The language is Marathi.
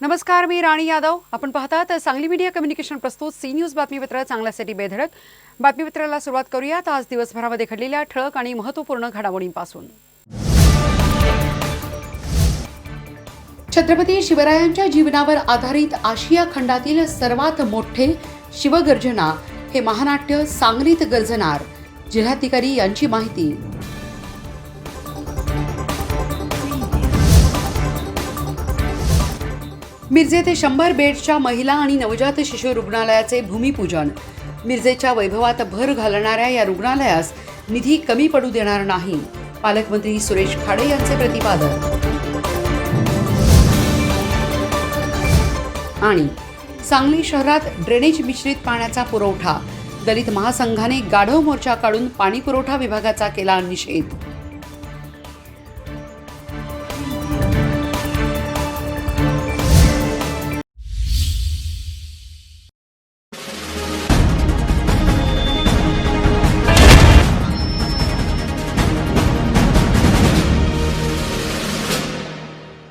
नमस्कार मी राणी यादव. आपण पाहतात सांगली मीडिया कम्युनिकेशन प्रस्तुत सी न्यूज बातमीपत्र चांगल्यासाठी बेधडक. बातमीपत्राला सुरुवात करूयात. आज दिवसभरामध्ये घडलेल्या ठळक आणि महत्त्वपूर्ण घडामोडींपासून. छत्रपती शिवरायांच्या जीवनावर आधारित आशिया खंडातील सर्वात मोठे शिवगर्जना हे महानाट्य सांगलीत गर्जनार जिल्हाधिकारी यांची माहिती. मिरजे ते शंभर बेडच्या महिला आणि नवजात शिशु रुग्णालयाचे भूमिपूजन. मिरजेच्या वैभवात भर घालणाऱ्या या रुग्णालयास निधी कमी पडू देणार नाही. पालकमंत्री सुरेश खाडे यांचे प्रतिपादन. आणि सांगली शहरात ड्रेनेज मिश्रित पाण्याचा पुरवठा. दलित महासंघाने गाढव मोर्चा काढून पाणीपुरवठा विभागाचा केला निषेध.